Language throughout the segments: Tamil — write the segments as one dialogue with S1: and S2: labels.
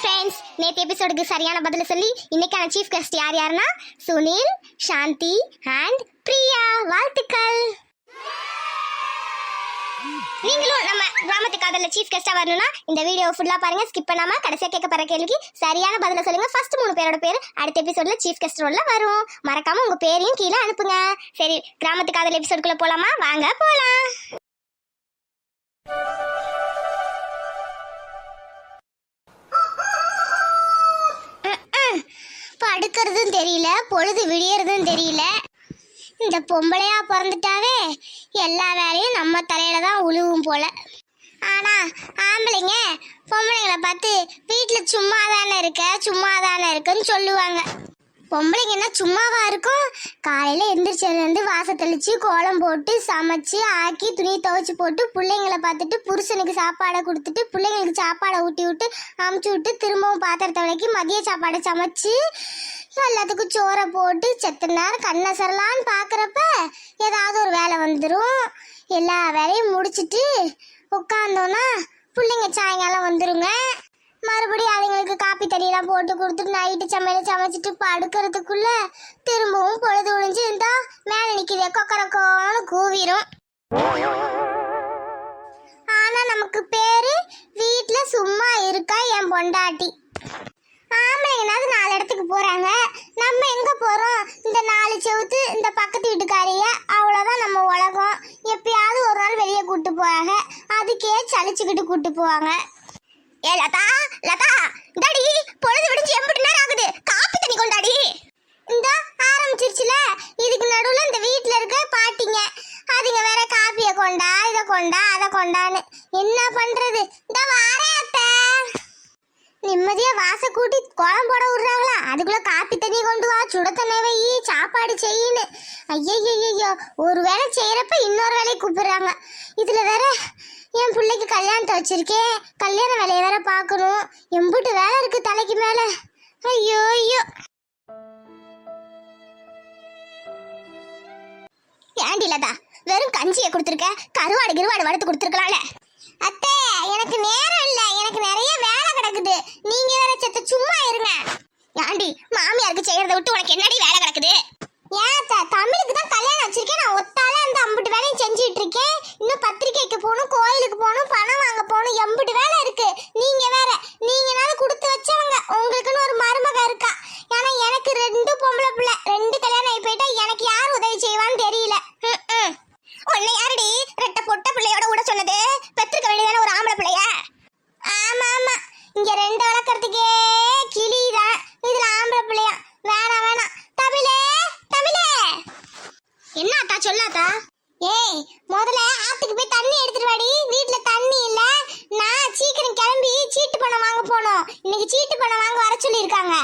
S1: ஃப்ரெண்ட்ஸ் நேற்று எபிசோடுக்கு சரியான பதில் சொல்லி இன்னைக்கான சீஃப் கெஸ்ட் யார் யாருன்னா சுனில் சாந்தி அண்ட் பிரியா. வாழ்த்துக்கள். நீங்களும் நம்ம கிராமத்து காதலில் சீஃப் கெஸ்டா வரணும்னா இந்த வீடியோ ஃபுல்லா பாருங்க ஸ்கிப் பண்ணாம கடைசியா கேட்க போகிற கேள்விக்கு சரியான பதில சொல்லுங்க. ஃபர்ஸ்ட் மூணு பேரோட பேர் அடுத்த எபிசோட்ல சீஃப் கெஸ்ட் ரோல்ல வரும். மறக்காம உங்க பேரையும் கீழே அனுப்புங்க. சரி கிராமத்து காதல் எபிசோடுக்குள்ள போலாமா? வாங்க போலாம். படுக்கிறதும் தெரியல பொழுது விடியறதும் தெரியல. இந்த பொம்பளையா பிறந்துட்டாவே எல்லா வேலையும் நம்ம தலையில தான் உழுவும் போல. ஆனா ஆம்பளைங்க பொம்பளைங்களை பார்த்து வீட்டில் சும்மா தானே இருக்க சும்மா தானே இருக்குன்னு சொல்லுவாங்க. பொம்பளைங்கன்னா சும்மாவா இருக்கும்? காலையில எந்திரிச்சதுலேருந்து வாச தெளிச்சு கோலம் போட்டு சமைச்சு ஆக்கி துணி துவைச்சு போட்டு பிள்ளைங்களை பார்த்துட்டு புருஷனுக்கு சாப்பாடை கொடுத்துட்டு பிள்ளைங்களுக்கு சாப்பாடை ஊட்டி விட்டு அமுச்சு விட்டு திரும்பவும் பாத்திரத்தை விளக்கி மதிய சாப்பாடை சமைச்சு எல்லாத்துக்கும் சோறை போட்டு செத்த நேரம் கண்ணை சரலான்னு பார்க்குறப்ப ஏதாவது ஒரு வேலை வந்துடும் எல்லா வேலையும் முடிச்சிட்டு உட்காந்தோன்னா பிள்ளைங்க சாயங்காலம் வந்துருங்க. மறுபடியும் தண்ணியெல்லாம் போட்டு கொடுத்துட்டு நைட்டு சமையல் சமைச்சிட்டு படுக்கிறதுக்குள்ள திரும்பவும் பொழுது ஒழிஞ்சு இருந்தா மேலே நிற்கிது கொக்கரக்கோன்னு கூவிரும். ஆனா நமக்கு பேரு வீட்டுல சும்மா இருக்கா என் பொண்டாட்டி. ஆம்பளைங்கனாவது நாலு இடத்துக்கு போறாங்க. நம்ம எங்க போறோம்? இந்த நாலு செவுத்து இந்த பக்கத்து வீட்டுக்காரிய அவ்வளவுதான் நம்ம உலகம். எப்பயாவது ஒரு நாள் வெளியே கூட்டு போறாங்க. அதுக்கே சளிச்சுக்கிட்டு கூட்டு போவாங்க. ஏ லதா லதா இந்தாடி பொழுது விடிஞ்சு எம்பிட்டு நேரம் ஆகுது. காப்பி தண்ணி கொண்டாடி. இந்த ஆரம்பிச்சிருச்சுல. இதுக்கு நடுவில் இந்த வீட்டில் இருக்க பாட்டிங்க. அதுங்க வேற காப்பியை கொண்டா இதை கொண்டா அதை கொண்டான்னு. என்ன பண்றது? இந்த வாரேன் அத்தை. நிம்மதியா வாச கூட்டி குளம் போட விடுறாங்களா? அதுக்குள்ளே காப்பி தண்ணி கொண்டு வா. சுட தண்ணி வை சாப்பாடு செய்யின்னு. ஐயோ ஒரு வேலை செய்கிறப்ப இன்னொரு வேலையை கூப்பிடுறாங்க. இதில் வேற என் பிள்ளைக்கு கல்யாணத்தை வச்சிருக்கேன். கல்யாண வேலையை வேற பார்க்கணும். எம்புட்டு வேலை இருக்கு தலைக்கு மேல. ஐயோ ஐயோ. ஏண்டிலதா வெறும் கஞ்சியை கொடுத்துருக்க? கருவாடு கிருவாடு வறுத்து கொடுத்துருக்கலாம்ல. அத்தை எனக்கு நேரம் இல்ல. எனக்கு நிறைய வேலை கிடக்குது. நீங்க வேற செத்த சும்மா இருங்க. ஏண்டி மாமியாருக்கு செய்யறத விட்டு உனக்கு என்னடி வேலை கிடக்குது ஏன் அத்தை தமிழுக்கு தான் கல்யாணம் வச்சிருக்கேன் நான் ஒத்தால அந்த அம்புட்டு வேலையும் செஞ்சுட்டு இருக்கேன் இன்னும் பத்திரிக்கைக்கு போகணும் கோயிலுக்கு போகணும் பணம் வாங்க போகணும் எம்புட்டு வேலை இருக்கு நீங்க வேற நீங்கனாவது கொடுத்து வச்சவங்க உங்களுக்குன்னு ஒரு மருமக இருக்கா ஏன்னா எனக்கு ரெண்டு பொம்பளை பிள்ளை ரெண்டு கல்யாணம் ஆகி போயிட்டா எனக்கு யார் உதவி செய்வான்னு தெரியல ம், ம். உன்னை யாருடி ரெட்ட பொட்ட பிள்ளையோட விட சொன்னது பெற்றுக்க வேண்டியதான ஒரு ஆம்பளை பிள்ளைய ஆமா ஆமா இங்க ரெண்டு வளர்க்கறதுக்கே கிளிதான் இதுல ஆம்பளை பிள்ளையா வேணாம் வேணாம் தமிழே தமிழே என்ன அத்தா சொல்லாத்தா ஏய் முதல்ல ஆத்துக்கு போய் தண்ணி எடுத்துட்டு வாடி வீட்ல தண்ணி இல்ல நான் சீக்கிரம் கிளம்பி சீட்டு பணம் வாங்க போனோம். இன்னைக்கு சீட்டு பணம் வாங்க வர சொல்லியிருக்காங்க.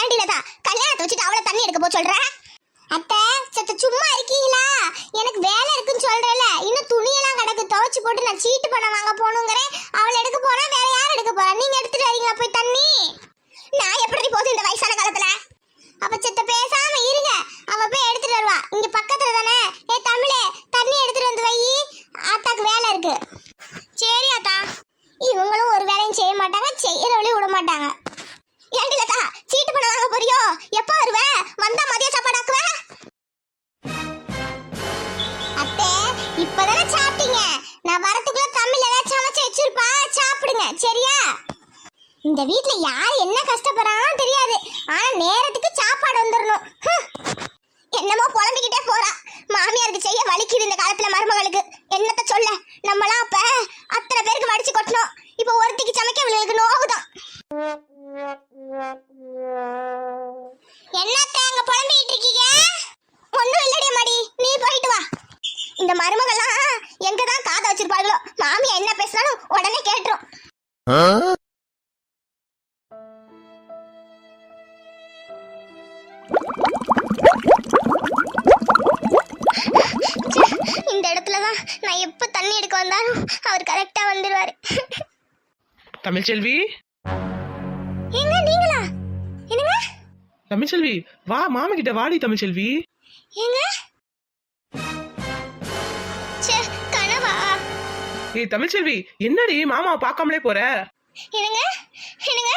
S1: ஏண்டி லதா கல்யாணத்தை வச்சுட்டு அவளை தண்ணி எடுக்க போ சொல்ற? அத்தை சத்த சும்மா இருக்கீங்களா? எனக்கு வேலை இருக்குன்னு சொல்றேல இன்னும் துணியெல்லாம் கிடக்கு. துவைச்சு போட்டு நான் சீட்டு பணம் வாங்க போகணுங்கிறேன். அவளை எடுக்க போனா வேற யார் எடுக்க போறா? நீங்க எடுத்துட்டு வரீங்களா போய் தண்ணி? நான் எப்படி போகுது இந்த வயசான காலத்துல? அப்ப செத்த பேசாம இருங்க. அவ போய் எடுத்துட்டு வருவா. இங்க பக்கத்துல தானே? ஏ தமிழே தண்ணி எடுத்துட்டு வந்து வை. ஆத்தாக்கு வேலை இருக்கு. சரி அத்தா இவங்களும் ஒரு வேலையும் செய்ய மாட்டாங்க செய்யறவளையும் விட மாட்டாங்க. ஏண்டி லதா சீட்டு பணம் வாங்க போறியோ? எப்ப வருவ? வந்தா மதிய சாப்பாடு ஆக்குவ? அத்தே இப்பதானே சாப்பிட்டீங்க? நான் வரத்துக்குள்ள தமிழ் ஏதாச்சும் சமைச்சு வச்சிருப்பா சாப்பிடுங்க சரியா? இந்த வீட்ல யார் என்ன கஷ்டப்படுறாங்கன்னு தெரியாது. ஆனா நேரத்துக்கு சாப்பாடு வந்துடணும் என்னமோ புலம்பிக்கிட்டே போறா. மாமியாருக்கு செய்ய வலிக்குது இந்த காலத்துல மருமகளுக்கு. என்னத்த சொல்ல? நம்மளாம் அப்ப அத்தனை பேருக்கு வடிச்சு கொட்டணும். இப்ப ஒருத்திக்கு சமைக்க இவங்களுக்கு நோவுதான் என்னத்த அங்க புலம்பிட்டு இருக்கீங்க? ஒண்ணும் இல்லடி மடி நீ போயிட்டு வா. இந்த மருமகள்லாம் எங்க தான் காதை வச்சிருப்பாங்களோ? மாமியா என்ன பேசினாலும் உடனே கேட்டுரும். எப்ப தண்ணி எடுக்க வந்தாலும் அவர் கரெக்டா வந்துடுவாரு
S2: தமிழ்ச்செல்வி?
S1: ஏங்க நீங்களா? என்னங்க?
S2: தமிழ்ச்செல்வி வா மாமா கிட்ட வாடி தமிழ்ச்செல்வி.
S1: ஏங்க? ச்சே கனவா?
S2: ஏய் தமிழ்ச்செல்வி என்னடி மாமாவை பார்க்காமலே போற?
S1: என்னங்க? என்னங்க?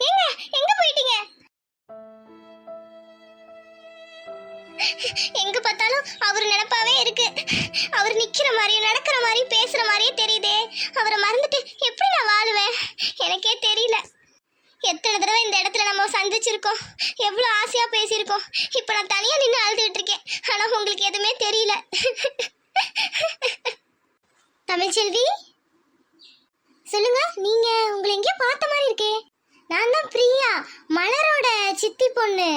S1: ஏங்க எங்க போயிட்டீங்க? எங்க பார்த்தாலும் அவர் நினப்பாவே இருக்கு. நிக்கிற மாதிரி நடக்கிற மாதிரி பேசுற மாதிரியே தெரியுதே. அவரை மறந்துட்டு எப்படி நான் வாழுவேன்? எனக்கே தெரியல. எத்தனை தடவை இந்த இடத்துல நம்ம சந்திச்சிருக்கோம். எவ்வளோ ஆசையாக பேசியிருக்கோம். இப்போ நான் தனியாக நின்று அழுதுகிட்டு இருக்கேன். ஆனால் உங்களுக்கு எதுவுமே தெரியல. தமிழ்ச்செல்வி சொல்லுங்க நீங்க உங்களை எங்கேயோ பார்த்த மாதிரி இருக்கே. நான் தான் பிரியா மலரோட சித்தி பொண்ணு.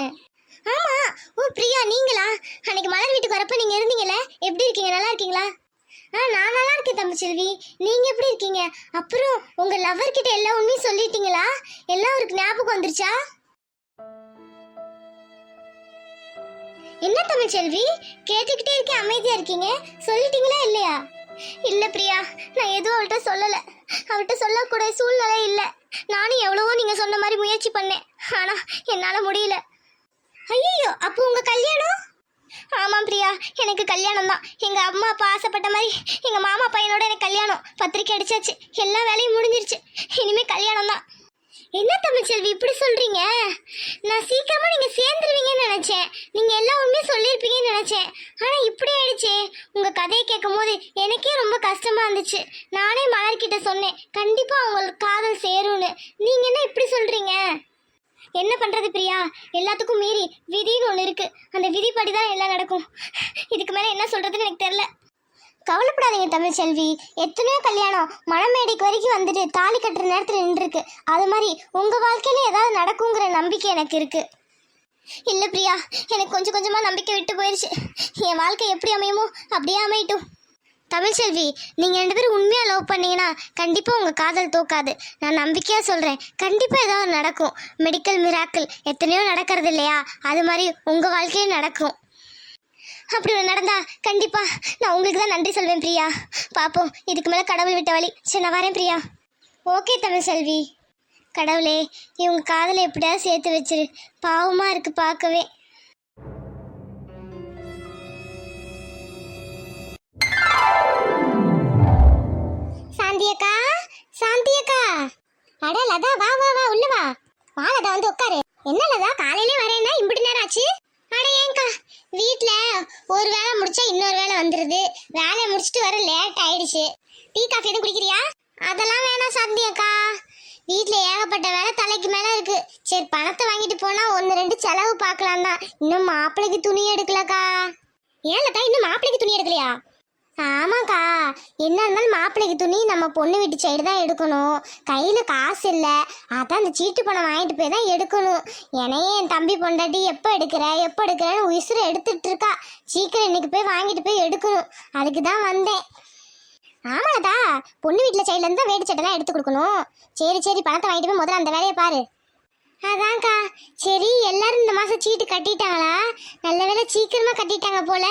S1: ஆமா ஓ பிரியா நீங்களா? அன்னைக்கு மலர் வீட்டுக்கு வரப்ப நீங்க இருந்தீங்கல்ல? எப்படி இருக்கீங்க? நல்லா இருக்கீங்களா? ஆ நான் நல்லா இருக்கேன் தமிழ்ச்செல்வி நீங்க எப்படி இருக்கீங்க? அப்புறம் உங்க லவர் கிட்ட எல்லா உண்மையும் சொல்லிட்டீங்களா? எல்லாம் அவருக்கு ஞாபகம் வந்துருச்சா? என்ன தமிழ்ச்செல்வி கேட்டுக்கிட்டே இருக்கேன் அமைதியா இருக்கீங்க. சொல்லிட்டீங்களா இல்லையா? இல்ல பிரியா. நான் எதுவும் அவள்கிட்ட சொல்லல. அவள்கிட்ட சொல்லக்கூடிய சூழ்நிலை இல்ல. நானும் எவ்வளவோ நீங்க சொன்ன மாதிரி முயற்சி பண்ணேன். ஆனா என்னால முடியல. ஐயோ அப்போ உங்க கல்யாணம்? ஆமாம் பிரியா எனக்கு கல்யாணம் தான் எங்க அம்மா அப்பா ஆசைப்பட்ட மாதிரி எங்க மாமா பையனோட எனக்கு கல்யாணம். பத்திரிக்கை அடிச்சாச்சு. எல்லா வேலையும் முடிஞ்சிருச்சு. இனிமே கல்யாணம் தான் என்ன தமிழ்ச்செல்வி இப்படி சொல்றீங்க? நான் சீக்கிரமா நீங்க சேர்ந்துருவீங்கன்னு நினைச்சேன். நீங்க எல்லா உண்மையும் சொல்லியிருப்பீங்கன்னு நினைச்சேன். ஆனா இப்படி ஆயிடுச்சே. உங்க கதையை கேட்கும் போது எனக்கே ரொம்ப கஷ்டமா இருந்துச்சு. நானே மலர்கிட்ட சொன்னேன் கண்டிப்பா அவங்களுக்கு காதல் சேரும்னு. நீங்க என்ன இப்படி சொல்றீங்க? என்ன பண்றது பிரியா? எல்லாத்துக்கும் மீறி விதின்னு ஒன்று இருக்கு. அந்த விதிப்படி தான் எல்லாம் நடக்கும். இதுக்கு மேலே என்ன சொல்றதுன்னு எனக்கு தெரில கவலைப்படாதீங்க தமிழ்ச்செல்வி எத்தனையோ கல்யாணம் மணமேடைக்கு வரைக்கும் வந்துட்டு தாலி கட்டுற நேரத்தில் நின்றுருக்கு. அது மாதிரி உங்கள் வாழ்க்கையில ஏதாவது நடக்குங்கிற நம்பிக்கை எனக்கு இருக்கு. இல்லை பிரியா எனக்கு கொஞ்சம் கொஞ்சமாக நம்பிக்கை விட்டு போயிடுச்சு என் வாழ்க்கை எப்படி அமையுமோ அப்படியே அமையட்டும். தமிழ்ச்செல்வி நீங்கள் ரெண்டு பேரும் உண்மையாக லவ் பண்ணீங்கன்னா கண்டிப்பாக உங்கள் காதல் தோக்காது. நான் நம்பிக்கையாக சொல்கிறேன் கண்டிப்பாக ஏதாவது நடக்கும். மெடிக்கல் மிராக்கிள் எத்தனையோ நடக்கிறது இல்லையா? அது மாதிரி உங்கள் வாழ்க்கையும் நடக்கும். அப்படி ஒன்று நடந்தா கண்டிப்பாக நான் உங்களுக்கு தான் நன்றி சொல்வேன் பிரியா. பார்ப்போம் இதுக்கு மேலே கடவுள் விட்ட வழி. சரி நான் வரேன் பிரியா. ஓகே தமிழ் செல்வி. கடவுளே இவங்க காதலை எப்படியாவது சேர்த்து வச்சிரு. பாவமாக இருக்குது பார்க்கவே. சாந்தியக்கா? சாந்தியக்கா? அட லதா வா வா வா உள்ள வா. வா லதா வந்து உட்காரு. என்ன லதா காலையிலே வரேன்னா இம்புட்டு நேரம் ஆச்சு? அட ஏங்கா வீட்ல ஒரு வேலை முடிச்சா இன்னொரு வேலை வந்துருது. வேலையை முடிச்சிட்டு வர லேட் ஆயிடுச்சு. டீ காஃபி எதுவும் குடிக்கிறியா? அதெல்லாம் வேணாம் சாந்தி அக்கா வீட்டில் ஏகப்பட்ட வேலை தலைக்கு மேலே இருக்கு. சரி பணத்தை வாங்கிட்டு போனால் ஒன்று ரெண்டு செலவு பார்க்கலாம் தான் இன்னும் மாப்பிள்ளைக்கு துணி எடுக்கலக்கா. ஏன்லக்கா இன்னும் மாப்பிள்ளைக்கு துணி எடுக்கலையா? ஆமாக்கா. என்ன இருந்தாலும் மாப்பிள்ளைக்கு துணி நம்ம பொண்ணு வீட்டு சைடு தான் எடுக்கணும். கையில் காசு இல்லை. அதான் அந்த சீட்டு பணம் வாங்கிட்டு போய் தான் எடுக்கணும். என்னையே என் தம்பி பொண்டாட்டி எப்போ எடுக்கிற எப்போ எடுக்கிறேன்னு உசுறு எடுத்துட்டு இருக்கா. சீக்கிரம் இன்னைக்கு போய் வாங்கிட்டு போய் எடுக்கணும். அதுக்கு தான் வந்தேன். ஆமாடா பொண்ணு வீட்டில் சைட்லேருந்து தான் வேட்டு சட்டெல்லாம் எடுத்து கொடுக்கணும். சரி சரி பணத்தை வாங்கிட்டு போய் முதல்ல அந்த வேலையை பாரு. அதான்க்கா. சரி எல்லாரும் இந்த மாதம் சீட்டு கட்டிட்டாங்களா? நல்ல வேலை சீக்கிரமாக கட்டிட்டாங்க போல.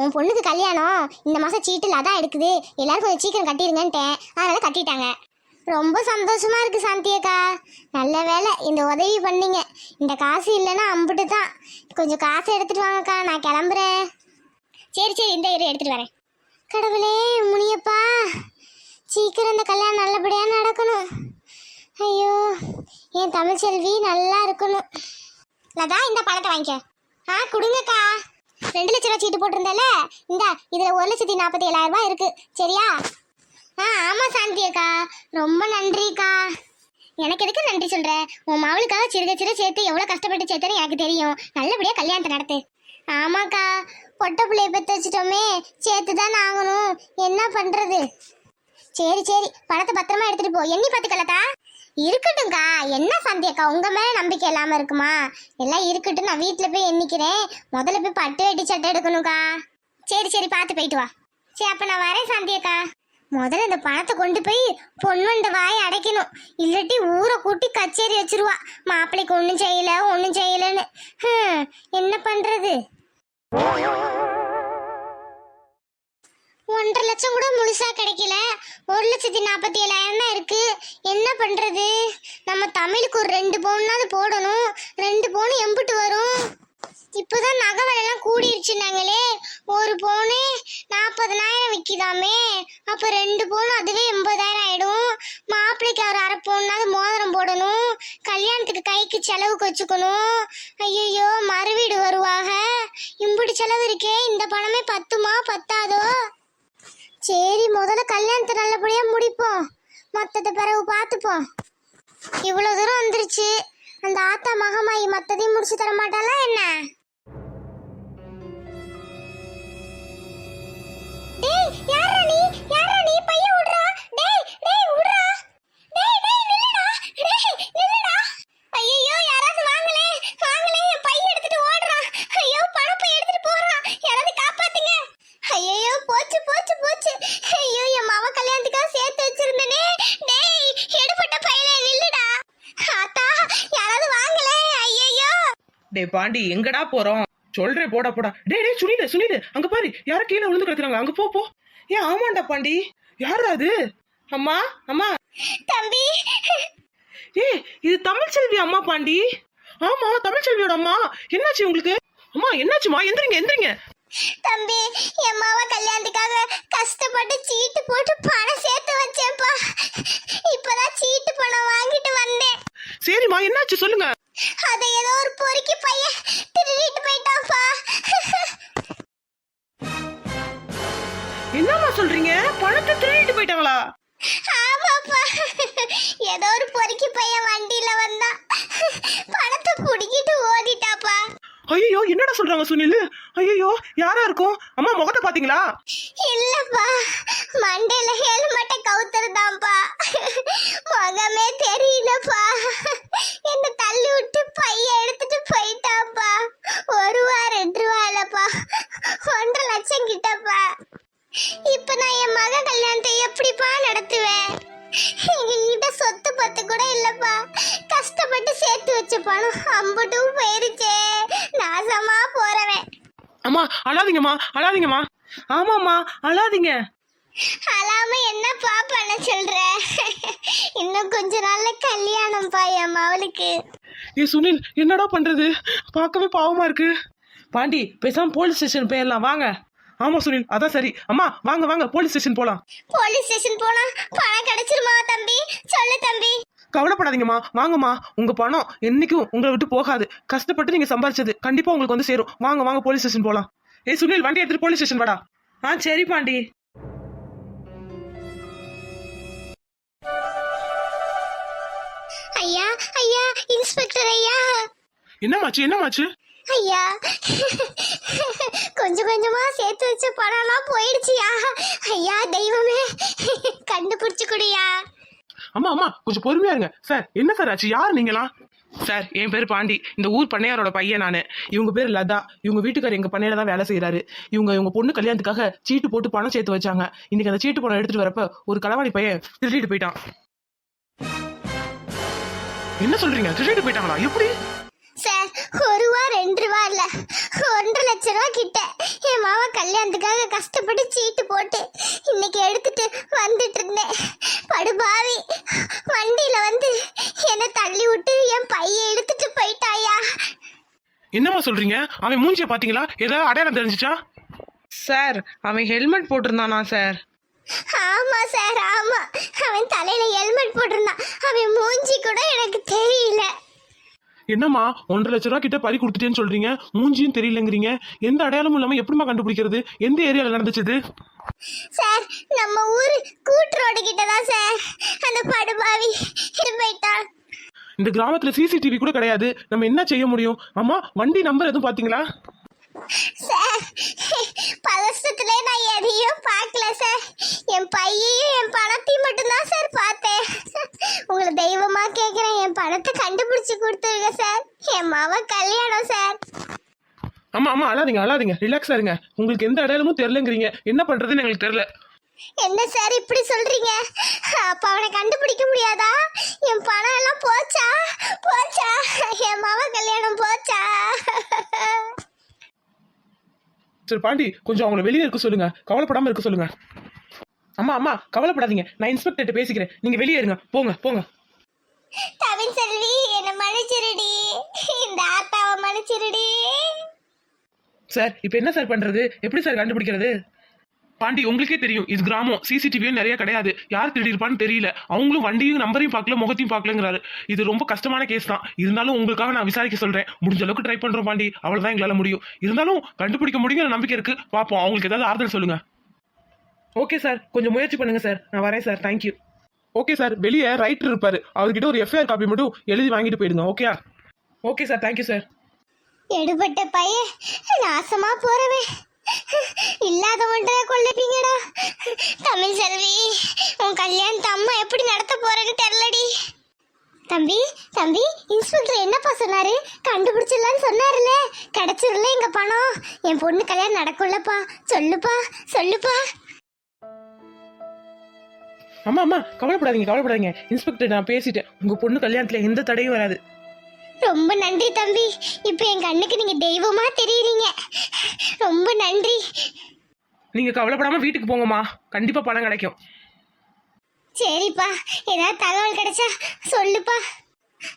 S1: உன் பொண்ணுக்கு கல்யாணம். இந்த மாதம் சீட்டில் அதான் எடுக்குது. எல்லாரும் கொஞ்சம் சீக்கிரம் கட்டிடுங்கன்ட்டேன் அதனால் கட்டிட்டாங்க. ரொம்ப சந்தோஷமா இருக்குது சாந்தியக்கா நல்ல வேலை இந்த உதவி பண்ணீங்க. இந்த காசு இல்லைன்னா அம்புட்டு தான் கொஞ்சம் காசு எடுத்துகிட்டு வாங்கக்கா நான் கிளம்புறேன். சரி சரி இந்த இரு எடுத்துகிட்டு வரேன். கடவுளே முனியப்பா. சீக்கிரம் இந்த கல்யாணம் நல்லபடியாக நடக்கணும். ஐயோ என் தமிழ்ச்செல்வி நல்லா இருக்கணும். லதா இந்த பழத்தை வாங்கிக்க. ஆ கொடுங்கக்கா. ரெண்டு லட்ச ரூபா சீட்டு போட்டிருந்தல இந்த இதுல ஒரு லட்சத்தி நாற்பத்தி ஏழாயிரம் ரூபாய் இருக்கு. சரியா? ஆ ஆமா சாந்தி அக்கா. ரொம்ப நன்றிக்கா எனக்கு எதுக்கு நன்றி சொல்ற? உன் மவளுக்காக சிறுக சிறு சேர்த்து எவ்வளவு கஷ்டப்பட்டு சேர்த்தேன்னு எனக்கு தெரியும். நல்லபடியா கல்யாணத்தை நடத்து. ஆமாக்கா பொட்டை பிள்ளைய பெற்று வச்சிட்டோமே. சேர்த்து தான் ஆகணும். என்ன பண்ணுறது சரி சரி. பணத்தை பத்திரமா எடுத்துகிட்டு போ. எண்ணி பார்த்துக்கலக்கா இருக்கட்டும்க்கா. என்ன சந்தியக்கா? உங்கள் மேலே நம்பிக்கை இல்லாமல் இருக்குமா? எல்லாம் இருக்கட்டும் நான் வீட்டில் போய் எண்ணிக்கிறேன். முதல்ல போய் பட்டு வெட்டி சட்டை எடுக்கணும்க்கா. சரி சரி பார்த்து போயிட்டு வா. சரி அப்போ நான் வரேன் சந்தியக்கா. முதல்ல இந்த பணத்தை கொண்டு போய் பொண்ணுண்ட வாயை அடைக்கணும். இல்லாட்டி ஊரை கூட்டி கச்சேரி வச்சிருவா. மாப்பிள்ளைக்கு ஒன்றும் செய்யலை ஒன்றும் செய்யலைன்னு. என்ன பண்ணுறது ஒன்றரை லட்சம் கூட முழுசா கிடைக்கல. ஒரு லட்சத்தி நாற்பத்தி ஏழாயிரம் தான் இருக்கு. என்ன பண்றது? நம்ம தமிழுக்கு ஒரு ரெண்டு பவுன்னாவது போடணும். ரெண்டு பவுன் எம்பிட்டு வரும். இப்போதான் நகை விலைலாம் கூடிருச்சுனாங்களே ஒரு பவுனு நாற்பதனாயிரம் விற்கிதாமே அப்போ ரெண்டு பவுன் அதுவே எண்பதாயிரம் ஆயிடும். மாப்பிள்ளைக்கு ஒரு அரை பவுன்னாவது மோதிரம் போடணும். கல்யாணத்துக்கு கைக்கு செலவுக்கு வச்சுக்கணும். ஐயோ மறுவீடு வருவாங்க இம்புட்டு செலவு இருக்கே. இந்த பணமே பத்துமா? பத்தாதோ? சரி முதல்ல கல்யாணத்தை நல்லபடியா முடிப்போம் மத்தத பிறகு பார்த்துப்போம் இவ்வளோ தூரம் வந்துருச்சு. அந்த ஆத்தா மகமாயி மற்றதையும் முடிச்சு தர மாட்டாளா என்ன? டேய்
S2: பாண்டி எங்கடா போறோம்? சொல்றேன் போடா போடா. டேய் டேய் சுனிலு சுனிலு அங்க பாரு யாரோ கீழே விழுந்து கிடக்குறாங்க. அங்க போ போ. ஏன் ஆமாண்டா பாண்டி. யாரா அது? அம்மா அம்மா.
S1: தம்பி.
S2: ஏய் இது தமிழ்ச்செல்வி அம்மா பாண்டி. ஆமா தமிழ்ச்செல்வியோட அம்மா. என்னாச்சு உங்களுக்கு? அம்மா என்னாச்சுமா எந்திரிங்க எந்திரிங்க.
S1: தம்பி என் மாவ கல்யாணத்துக்காக கஷ்டப்பட்டு சீட்டு போட்டு பணம் சேர்த்து வச்சேன்ப்பா. இப்பதான் சீட்டு பணம் வாங்கிட்டு வந்தேன்.
S2: சரிம்மா என்னாச்சு சொல்லுங்க.
S1: அதை ஏதோ ஒரு பொறுக்கி பையன் திருடிட்டு போயிட்டான்ப்பா.
S2: என்னம்மா சொல்றீங்க? பணத்தை திருடிட்டு போயிட்டாங்களா?
S1: ஆமாப்பா. ஏதோ ஒரு பொறுக்கி பையன் வண்டியில வந்தான். பணத்தை புடிக்கிட்டு ஓடிட்டாப்பா.
S2: ஐயோ என்னடா சொல்றாங்க சுனில்? ஐயோ யாரா இருக்கும்? அம்மா முகத்தை பாத்தீங்களா
S1: இல்லப்பா மண்டையில ஹெல்மெட்டை கவுத்துறதாம்ப்பா முகமே தெரியலப்பா. என்ன தள்ளி விட்டு பைய எடுத்துட்டு போயிட்டாப்பா ஒரு ரூபா ரெண்டு ரூபா இல்லப்பா. ஒன்றரை லட்சம் கிட்டப்பா. இப்ப நான் என் மக கல்யாணத்தை எப்படிப்பா நடத்துவேன்? எங்க கிட்ட சொத்து பத்து கூட இல்லப்பா. கஷ்டப்பட்டு சேர்த்து வச்ச பணம் அம்பட்டும் போயிருச்சே. நாசமா போறவன்.
S2: அம்மா அழாதீங்கம்மா அழாதீங்கம்மா. ஆமாம்மா அழாதீங்க.
S1: அலாம என்னப்பா பண்ண சொல்ற? இன்னும் கொஞ்ச நாள்ல கல்யாணம்ப்பா என் மவளுக்கு.
S2: ஏ சுனில் என்னடா பண்றது? பார்க்கவே பாவமா இருக்கு. பாண்டி பேசாம போலீஸ் ஸ்டேஷன் போயிடலாம். வாங்க. ஆமா சுனில் அதான் சரி. அம்மா வாங்க வாங்க போலீஸ் ஸ்டேஷன் போலாம்.
S1: போலீஸ் ஸ்டேஷன் போனா பணம் கிடைச்சிருமா தம்பி? சொல்லு தம்பி.
S2: கவலைப்படாதீங்கம்மா. வாங்கம்மா. உங்க பணம் என்னைக்கும் உங்களை விட்டு போகாது. கஷ்டப்பட்டு நீங்க சம்பாரிச்சது கண்டிப்பா உங்களுக்கு வந்து சேரும். வாங்க வாங்க போலீஸ் ஸ்டேஷன் போலாம். ஏய் சுனில் வண்டி எடுத்துட்டு போலீஸ் ஸ்டேஷன் வாடா. ஆ சரி பாண்டி.
S1: ஐயா ஐயா இன்ஸ்பெக்டர் ஐயா.
S2: என்னமாச்சு என்னமாச்சு
S1: ஐயா. கொஞ்சம் கொஞ்சமா சேர்த்து வச்ச பணம்லாம் போயிடுச்சுயா. ஐயா தெய்வமே. கண்டுபிடிச்சு குடியா.
S2: அம்மா அம்மா கொஞ்சம் பொறுமையா இருங்க. சார் என்ன சார் ஆச்சு? யார் நீங்களாம் சார் என் பேர் பாண்டி. இந்த ஊர் பண்ணையாரோட பையன் நான். இவங்க பேர் லதா. இவங்க வீட்டுக்கார் எங்க பண்ணையில தான் வேலை செய்யறாரு இவங்க இவங்க பொண்ணு கல்யாணத்துக்காக சீட்டு போட்டு பணம் சேர்த்து வச்சாங்க. இன்னைக்கு அந்த சீட்டு பணம் எடுத்துட்டு வரப்ப ஒரு களவாணி பையன் திருடிட்டு போயிட்டான். என்ன சொல்றீங்க? திருடிட்டு போயிட்டாங்களா? எப்படி?
S1: ஒரு ரூபா ரெண்டு ரூபா இல்ல. ஒன்றரை லட்ச ரூபா கிட்ட. என் மாமா கல்யாணத்துக்காக கஷ்டப்பட்டு சீட்டு போட்டு இன்னைக்கு எடுத்துட்டு வந்துட்டு இருந்தேன். படுபாவி வண்டியில வந்து என்னை தள்ளி விட்டு என் பைய எடுத்துட்டு போயிட்டாயா?
S2: என்னம்மா சொல்றீங்க? அவன் மூஞ்சிய பாத்தீங்களா? ஏதாவது அடையாளம் தெரிஞ்சுச்சா? சார் அவன் ஹெல்மெட் போட்டிருந்தானா சார்?
S1: ஆமா சார் ஆமா. அவன் தலையில ஹெல்மெட் போட்டிருந்தான். அவன் மூஞ்சி கூட எனக்கு தெரியல.
S2: என்னம்மா ஒன்றரை லட்ச ரூபா கிட்ட பறி கொடுத்துட்டேன்னு சொல்றீங்க? மூஞ்சியும் தெரியலங்கிறீங்க. எந்த அடையாளமும் இல்லாம எப்படிம்மா கண்டுபிடிக்கிறது? எந்த ஏரியால நடந்துச்சு
S1: சார் நம்ம ஊர் கூட்டு ரோடு கிட்ட தான் சார். அந்த படுபாவி போயிட்டான்.
S2: இந்த கிராமத்துல சிசிடிவி கூட கிடையாது. நம்ம என்ன செய்ய முடியும்? அம்மா வண்டி நம்பர் எதுவும் பாத்தீங்களா?
S1: சார் பதஷ்டத்துல நான் எதையும் பார்க்கல சார். என் பையையும் என் பணத்தையும் மட்டும்தான் சார் பார்த்தேன் உங்களை தெய்வமா கேட்குறேன் என் கண்டுபிடிச்சு கொடுத்துருங்க சார். என் மாவ கல்யாணம் சார்.
S2: ஆமா ஆமா அழாதீங்க அழாதீங்க. ரிலாக்ஸா இருங்க. உங்களுக்கு எந்த அடையாளமும் தெரியலங்கிறீங்க. என்ன பண்றதுன்னு எங்களுக்கு தெரியல.
S1: என்ன சார் இப்படி சொல்றீங்க? அப்ப அவனை கண்டுபிடிக்க முடியாதா? என் பணம் எல்லாம் போச்சா? போச்சா? என் மாவ கல்யாணம் போச்சா?
S2: சரி பாண்டி கொஞ்சம் அவங்கள வெளியே இருக்க சொல்லுங்க. கவலைப்படாம இருக்க சொல்லுங்க. அம்மா அம்மா கவலைப்படாதீங்க. நான் இன்ஸ்பெக்டர்கிட்ட பேசிக்கிறேன். நீங்க வெளியே இருங்க. போங்க போங்க.
S1: தமிழ் செல்வி என்ன மன்னிச்சிருடி. இந்த ஆத்தாவை மன்னிச்சிருடி.
S2: சார் இப்போ என்ன சார் பண்றது? எப்படி சார் கண்டுபிடிக்கிறது? பாண்டி உங்களுக்கே தெரியும் இது கிராமம். சிசிடிவியும் நிறைய கிடையாது. யார் திருடிருப்பான்னு தெரியல. அவங்களும் வண்டியும் நம்பரையும் பார்க்கல முகத்தையும் பார்க்கலங்கிறாரு. இது ரொம்ப கஷ்டமான கேஸ் தான். இருந்தாலும் உங்களுக்காக நான் விசாரிக்க சொல்றேன். முடிஞ்ச அளவுக்கு ட்ரை பண்றோம் பாண்டி. அவ்வளவுதான் எங்களால முடியும். இருந்தாலும் கண்டுபிடிக்க முடியுங்கிற நம்பிக்கை இருக்கு. பார்ப்போம் அவங்களுக்கு ஏதாவது ஆறுதல் சொல்லுங்க. ஓகே சார் கொஞ்சம் முயற்சி பண்ணுங்க சார் நான் வரேன் sir thank you okay sir வெளியே ரைட்டர் இருப்பார். அவர்கிட்ட ஒரு எஃப்ஐஆர் காப்பி மட்டும் எழுதி வாங்கிட்டு போயிடுங்க. Okay okay sir thank you sir
S1: எடுபட்ட பையன் நாசமா போறவன். இல்லாத ஒன்றரை கொள்ளப்பீங்கடா தமிழ் செல்வி உன் கல்யாணத்தை அம்மா எப்படி நடத்த போறேன்னு தெரியலடி. தம்பி தம்பி இன்ஸ்பெக்டர் என்னப்பா சொன்னாரு? கண்டுபிடிச்சிடலான்னு சொன்னாருல்ல. கிடைச்சிருல எங்க பணம். என் பொண்ணு கல்யாணம் நடக்கும்லப்பா. சொல்லுப்பா சொல்லுப்பா.
S2: அம்மா அம்மா கவலைப்படாதீங்க கவலைப்படாதீங்க. இன்ஸ்பெக்டர் நான் பேசிட்டேன். உங்க பொண்ணு கல்யாணத்துல எந்த தடையும் வராது.
S1: ரொம்ப நன்றி தம்பி. இப்போ என் கண்ணுக்கு நீங்க தெய்வமா தெரியுறீங்க. ரொம்ப நன்றி.
S2: நீங்க கவலைப்படாம வீட்டுக்கு போங்கம்மா. கண்டிப்பா பணம் கிடைக்கும்.
S1: சரிப்பா. ஏதாவது தகவல் கிடைச்சா சொல்லுப்பா.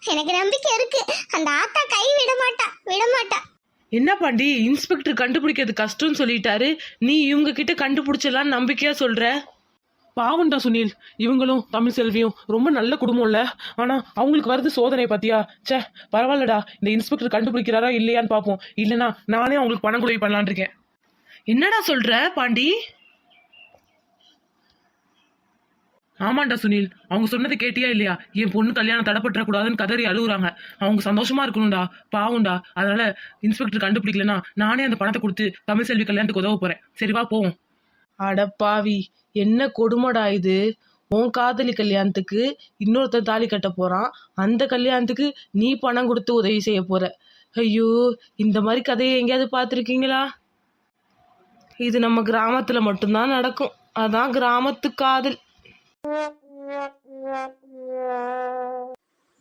S1: எனக்கு நம்பிக்கை இருக்கு. அந்த ஆத்தா கை விட மாட்டா. விட மாட்டா.
S2: என்ன பாண்டி இன்ஸ்பெக்டர் கண்டுபிடிக்கிறது கஷ்டம்னு சொல்லிட்டாரு. நீ இவங்க கிட்ட கண்டுபிடிச்சலாம் நம்பிக்கையா சொல்ற? பாவம்டா சுனில் இவங்களும் தமிழ் செல்வியும் ரொம்ப நல்ல குடும்பம் இல்லை ஆனா அவங்களுக்கு வருது சோதனை பார்த்தியா ச்சே பரவாயில்லடா இந்த இன்ஸ்பெக்டர் கண்டுபிடிக்கிறாரா இல்லையான்னு பாப்போம். இல்லைனா நானே அவங்களுக்கு பணம் உதவி பண்ணலான் இருக்கேன். என்னடா சொல்ற பாண்டி? ஆமாண்டா சுனில் அவங்க சொன்னதை கேட்டியா இல்லையா? என் பொண்ணு கல்யாணம் தடப்பட்டுற கூடாதுன்னு கதறி அழுகுறாங்க. அவங்க சந்தோஷமா இருக்கணும்டா பாவும்டா அதனால இன்ஸ்பெக்டர் கண்டுபிடிக்கலனா நானே அந்த பணத்தை கொடுத்து தமிழ் செல்வி கல்யாணத்துக்கு உதவ போறேன். சரிவா போவோம். அடப்பாவி என்ன கொடுமடா இது? உன் காதலி கல்யாணத்துக்கு இன்னொருத்தன் தாலி கட்ட போறான். அந்த கல்யாணத்துக்கு நீ பணம் கொடுத்து உதவி செய்ய போற. ஐயோ இந்த மாதிரி கதையை எங்கேயாவது பார்த்துருக்கீங்களா? இது நம்ம கிராமத்துல மட்டும்தான் நடக்கும். அதான் கிராமத்து காதல்.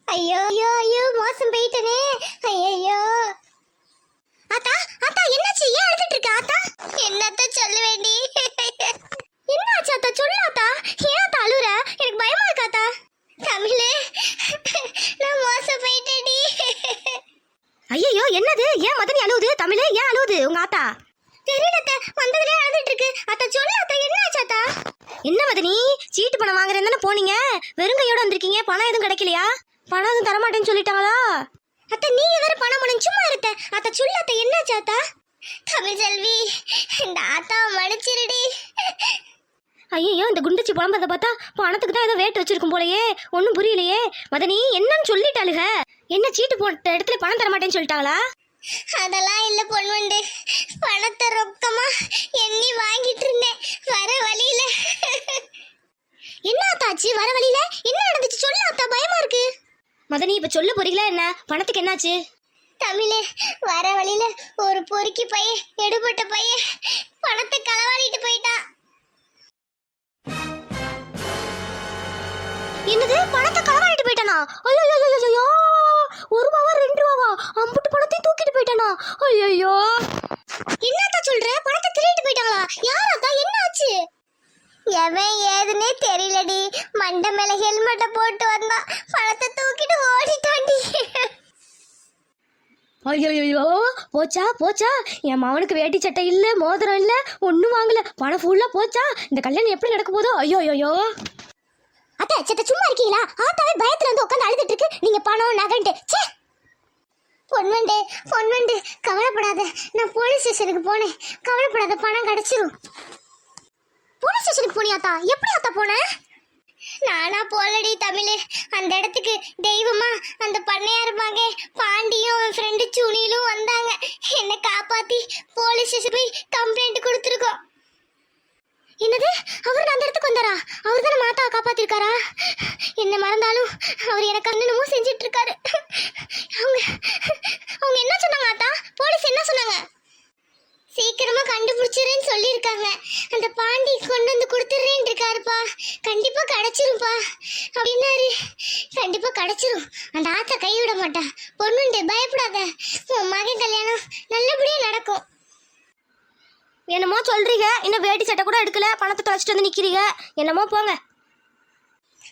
S1: ஐயோ ஐயோ ஐயோ மோசம் போயிட்டனே. ஐயோ ஆத்தா ஆத்தா என்னாச்சு? ஏன் அழுதுட்டு இருக்க ஆத்தா? என்னத்த சொல்ல வேண்டி என்ன ஆச்சாத்தா சொல்லாத்தா? ஏன் ஆத்தா அழுற எனக்கு பயமா இருக்காத்தா தமிழே நான் மோசம் போயிட்டேடி. ஐயோ என்னது? ஏன் மதனி அழுவுது? தமிழே ஏன் அழுவுது உங்க ஆத்தா? தெரியலத்த வந்ததுலயே அழுதுட்டு இருக்கு. அத்தை சொல்லு அத்தை? என்ன ஆச்சாத்தா என்ன மதனி? சீட்டு பணம் வாங்குறேன் தானே போனீங்க? வெறுங்கையோட வந்திருக்கீங்க. பணம் எதுவும் கிடைக்கலையா? பணம் எதுவும் தரமாட்டேன்னு சொல்லிட்டாங்களா? அத்தை நீங்க வேற பணம் பண்ண சும்மா இருத்த அத்தை. சொல்லு அத்தை என்ன அத்தா? தமிழ் செல்வி இந்த ஆத்தாவை மன்னிச்சிருடி. ஐயோ இந்த குண்டுச்சி புலம்பதை பார்த்தா பணத்துக்கு தான் ஏதோ வேட்டு வச்சிருக்கும் போலயே. ஒன்றும் புரியலையே. மதனி என்னன்னு சொல்லிட்டாளுக. என்ன சீட்டு போட்ட இடத்துல பணம் தர மாட்டேன்னு சொல்லிட்டாங்களா? அதெல்லாம் இல்ல பொன்வண்டு. பணத்தை ரொக்கமா எண்ணி வாங்கிட்டு இருந்தேன். வர வழியில. என்ன ஆத்தாச்சு வர வழியில? என்ன நடந்துச்சு? சொல்லு ஆத்தா பயமா இருக்கு. மதனி இப்ப சொல்ல போறீங்களா என்ன? பணத்துக்கு என்னாச்சு? தமிழே வர வழியில ஒரு பொறுக்கி பையன் எடுபட்ட பையன் பணத்தை களவாடிட்டு போயிட்டான். என்னது? பணத்தை களவாடிட்டு போயிட்டானா? ஐயோ ஐயோ ஐயோ, ஒரு ரூபாவா ரெண்டு ரூபாவா அம்புட்டு பணத்தையும் தூக்கிட்டு போயிட்டானா? ஐயோ என்னத்தா சொல்ற? பணத்தை திருடிட்டு போயிட்டாங்களா? யாராத்தா? என்ன ஆச்சு? எவன் ஏதுன்னே தெரியலடி. மண்டை மேல ஹெல்மெட்டை போட்டு வந்தா பணத்தை தூக்கிட்டு ஓடிட்டாண்டி
S3: ஐயோ போச்சா போச்சா? என் மகனுக்கு வேட்டி சட்டை இல்லை மோதிரம் இல்லை ஒன்றும் வாங்கல. பணம் ஃபுல்லாக போச்சா? இந்த கல்யாணம் எப்படி நடக்க போதோ? ஐயோ ஐயோ
S1: அத்தை செத்த சும்மா இருக்கீங்களா? ஆத்தாவே பயத்துல வந்து உட்காந்து அழுதுட்டு இருக்கு. நீங்க பணம் நகன்ட்டு. ச்சே! பொன்வண்டு பொன்வண்டு கவலைப்படாத. நான் போலீஸ் ஸ்டேஷனுக்கு போனேன். கவலைப்படாத பணம் கிடைச்சிரும். போலீஸ் ஸ்டேஷனுக்கு போனியாத்தா எப்படி ஆத்தா போனேன் நானா போலடி தமிழ். அந்த இடத்துக்கு தெய்வமா அந்த பண்ணையார் மகே பாண்டியும் அவன் ஃப்ரெண்டு சுனிலும் வந்தாங்க. என்னை காப்பாத்தி போலீஸ் ஸ்டேஷன் போய் கம்ப்ளைண்ட் கொடுத்துருக்கோம். என்னது? அவர் அந்த இடத்துக்கு வந்தாரா? அவர் தானே மாதாவை காப்பாத்திருக்காரா? என்ன மறந்தாலும் அவர் எனக்கு அண்ணனமோ செஞ்சிட்டு இருக்காரு அவங்க அவங்க என்ன சொன்னாங்க ஆத்தா? போலீஸ் என்ன சொன்னாங்க? சீக்கிரமா கண்டுபிடிச்சிருன்னு சொல்லியிருக்காங்க. அந்த பாண்டி கொண்டு வந்து கொடுத்துட்றேன் இருக்காருப்பா கண்டிப்பா கிடைச்சிரும்ப்பா அப்படின்னாரு கண்டிப்பா கிடைச்சிரும். அந்த ஆத்தா கைவிட மாட்டா. பொண்ணுண்டு பயப்படாத. உன் மகன் கல்யாணம் நல்லபடியா நடக்கும்.
S3: என்னமோ சொல்றீங்க. இன்னும் வேட்டி சட்டை கூட எடுக்கல. பணத்தை தொலைச்சிட்டு வந்து நிக்கிறீங்க. என்னமோ போங்க.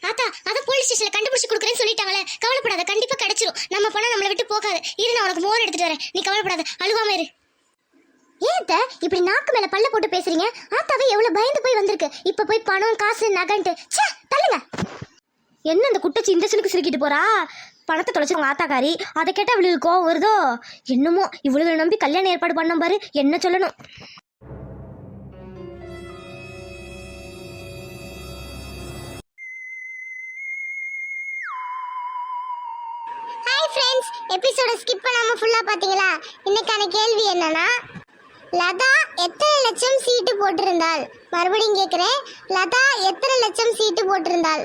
S1: ஆத்தா அத போலீஸ் ஸ்டேஷன்ல கண்டுபிடிச்சு கொடுக்குறேன்னு சொல்லிட்டாங்களே. கவலைப்படாத. கண்டிப்பா கிடைச்சிரும். நம்ம பணம் நம்மளை விட்டு போகாது. இரு நான் உனக்கு மோர் எடுத்துட்டு வரேன். நீ கவலைப்படாத. அழுவாம இரு. ஏன் இப்படி நாக்கு மேல பல்ல போட்டு பேசுறீங்க? ஆத்தாவே எவ்வளவு பயந்து போய் வந்திருக்கு. இப்ப போய் பணம் காசு நகன்ட்டு. ச்சே தள்ளுங்க.
S3: என்ன அந்த குட்டச்சி இந்த சிலுக்கு சிரிக்கிட்டு போறா? பணத்தை தொலைச்சிருங்க ஆத்தாக்காரி. அதை கேட்டா இவளுக்கு கோவம் வருதோ? என்னமோ இவ்வளவு நம்பி கல்யாணம் ஏற்பாடு பண்ணும் பாரு. என்ன சொல்லணும்?
S1: ஹாய் ஃப்ரெண்ட்ஸ் எபிசோட ஸ்கிப் பண்ணாம ஃபுல்லா பாத்தீங்களா? இன்னைக்கான கேள்வி என்னன்னா லதா எத்தனை லட்சம் சீட்டு போட்டிருந்தாள்? மறுபடியும் கேட்குறேன் லதா எத்தனை லட்சம் சீட்டு போட்டிருந்தாள்?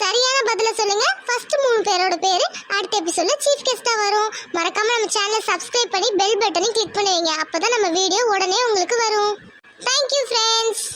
S1: சரியான பதில சொல்லுங்க. ஃபர்ஸ்ட் மூணு பேரோட பேர் அடுத்த எபிசோட்ல சீஃப் கெஸ்டா வரும். மறக்காம நம்ம சேனலை சப்ஸ்கிரைப் பண்ணி பெல் பட்டனை கிளிக் பண்ணி வைங்க அப்பதான் நம்ம வீடியோ உடனே உங்களுக்கு வரும். Thank you friends